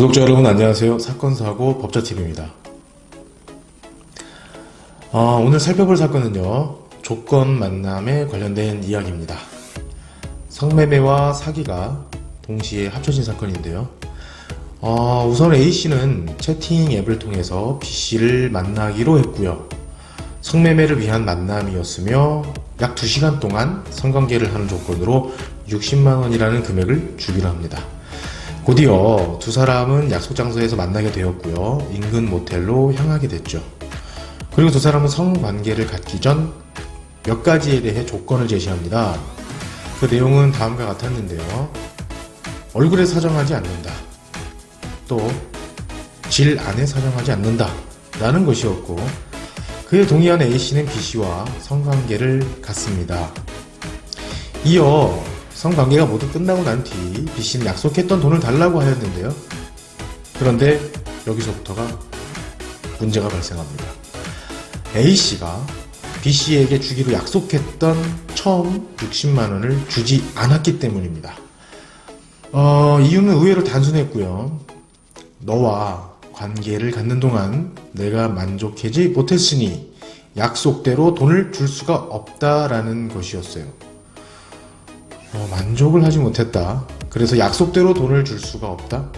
구독자 여러분 안녕하세요. 사건 사고 법자 TV입니다. 어, 오늘 살펴볼 사건은요 조건 만남에 관련된 이야기입니다. 성매매와 사기가 동시에 합쳐진 사건인데요. 어, 우선 A 씨는 채팅 앱을 통해서 B 씨를 만나기로 했고요. 성매매를 위한 만남이었으며 약 2시간 동안 성관계를 하는 조건으로 60만 원이라는 금액을 주기로 합니다. 곧이어 두 사람은 약속 장소에서 만나게 되었고요. 인근 모텔로 향하게 됐죠. 그리고 두 사람은 성관계를 갖기 전 몇 가지에 대해 조건을 제시합니다. 그 내용은 다음과 같았는데요. 얼굴에 사정하지 않는다. 또 질 안에 사정하지 않는다. 라는 것이었고 그에 동의한 A씨는 B씨와 성관계를 갖습니다. 이어 성관계가 모두 끝나고 난 뒤 B씨는 약속했던 돈을 달라고 하였는데요. 그런데 여기서부터가 문제가 발생합니다. A씨가 B씨에게 주기로 약속했던 처음 60만원을 주지 않았기 때문입니다. 어, 이유는 의외로 단순했고요. 너와 관계를 갖는 동안 내가 만족하지 못했으니 약속대로 돈을 줄 수가 없다라는 것이었어요. 어, 만족을 하지 못했다. 그래서 약속대로 돈을 줄 수가 없다.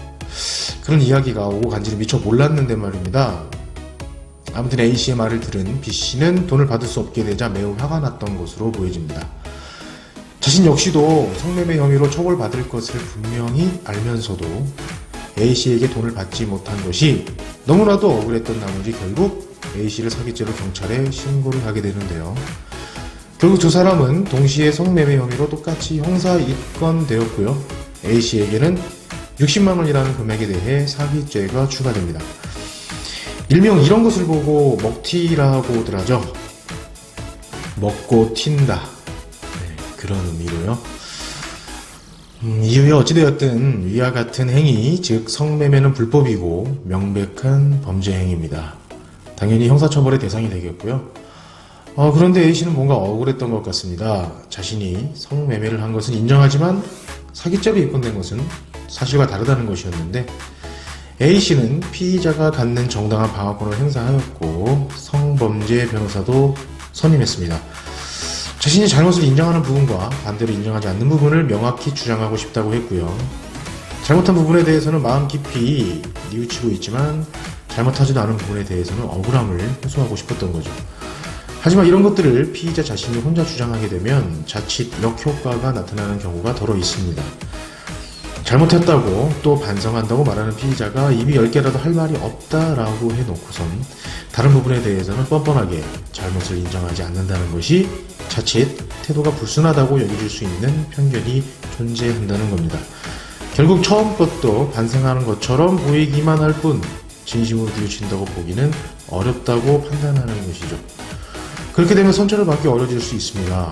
그런 이야기가 오고 간지를 미처 몰랐는데 말입니다. 아무튼 A씨의 말을 들은 B씨는 돈을 받을 수 없게 되자 매우 화가 났던 것으로 보여집니다. 자신 역시도 성매매 혐의로 처벌받을 것을 분명히 알면서도 A씨에게 돈을 받지 못한 것이 너무나도 억울했던 나머지 결국 A씨를 사기죄로 경찰에 신고를 하게 되는데요. 결국 두 사람은 동시에 성매매 혐의로 똑같이 형사 입건되었고요. A씨에게는 60만원이라는 금액에 대해 사기죄가 추가됩니다. 일명 이런 것을 보고 먹튀라고들 하죠. 먹고 튄다. 네, 그런 의미로요. 음, 이후에 어찌되었든 위와 같은 행위, 즉 성매매는 불법이고 명백한 범죄 행위입니다. 당연히 형사처벌의 대상이 되겠고요. 어, 그런데 A씨는 뭔가 억울했던 것 같습니다. 자신이 성매매를 한 것은 인정하지만 사기죄로 입건된 것은 사실과 다르다는 것이었는데 A씨는 피의자가 갖는 정당한 방어권을 행사하였고 성범죄 변호사도 선임했습니다. 자신이 잘못을 인정하는 부분과 반대로 인정하지 않는 부분을 명확히 주장하고 싶다고 했고요. 잘못한 부분에 대해서는 마음 깊이 뉘우치고 있지만 잘못하지도 않은 부분에 대해서는 억울함을 호소하고 싶었던 거죠. 하지만 이런 것들을 피의자 자신이 혼자 주장하게 되면 자칫 역효과가 나타나는 경우가 더러 있습니다. 잘못했다고 또 반성한다고 말하는 피의자가 입이 10개라도 할 말이 없다라고 해놓고선 다른 부분에 대해서는 뻔뻔하게 잘못을 인정하지 않는다는 것이 자칫 태도가 불순하다고 여겨질 수 있는 편견이 존재한다는 겁니다. 결국 처음 것도 반성하는 것처럼 보이기만 할 뿐 진심으로 뉘우친다고 보기는 어렵다고 판단하는 것이죠. 그렇게 되면 선처를 받기 어려질 수 있습니다.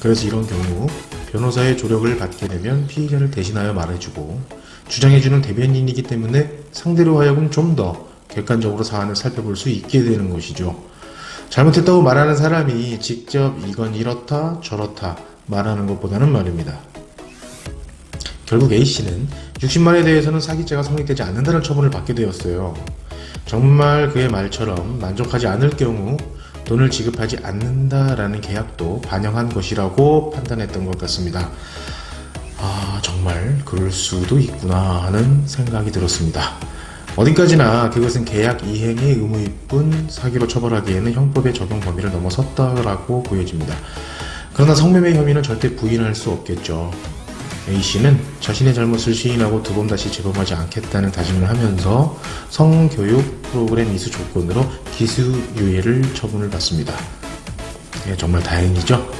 그래서 이런 경우 변호사의 조력을 받게 되면 피의자를 대신하여 말해주고 주장해주는 대변인이기 때문에 상대로 하여금 좀 더 객관적으로 사안을 살펴볼 수 있게 되는 것이죠. 잘못했다고 말하는 사람이 직접 이건 이렇다 저렇다 말하는 것보다는 말입니다. 결국 A씨는 60만에 대해서는 사기죄가 성립되지 않는다는 처분을 받게 되었어요. 정말 그의 말처럼 만족하지 않을 경우 돈을 지급하지 않는다라는 계약도 반영한 것이라고 판단했던 것 같습니다. 아, 정말 그럴 수도 있구나 하는 생각이 들었습니다. 어디까지나 그것은 계약 이행의 의무일 뿐 사기로 처벌하기에는 형법의 적용 범위를 넘어섰다라고 보여집니다. 그러나 성매매 혐의는 절대 부인할 수 없겠죠. A씨는 자신의 잘못을 시인하고 두 번 다시 재범하지 않겠다는 다짐을 하면서 성교육 프로그램 이수 조건으로 기수유예를 처분을 받습니다. 예, 정말 다행이죠.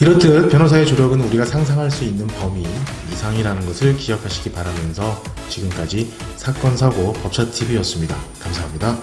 이렇듯 변호사의 조력은 우리가 상상할 수 있는 범위 이상이라는 것을 기억하시기 바라면서 지금까지 사건 사고 법차 TV였습니다. 감사합니다.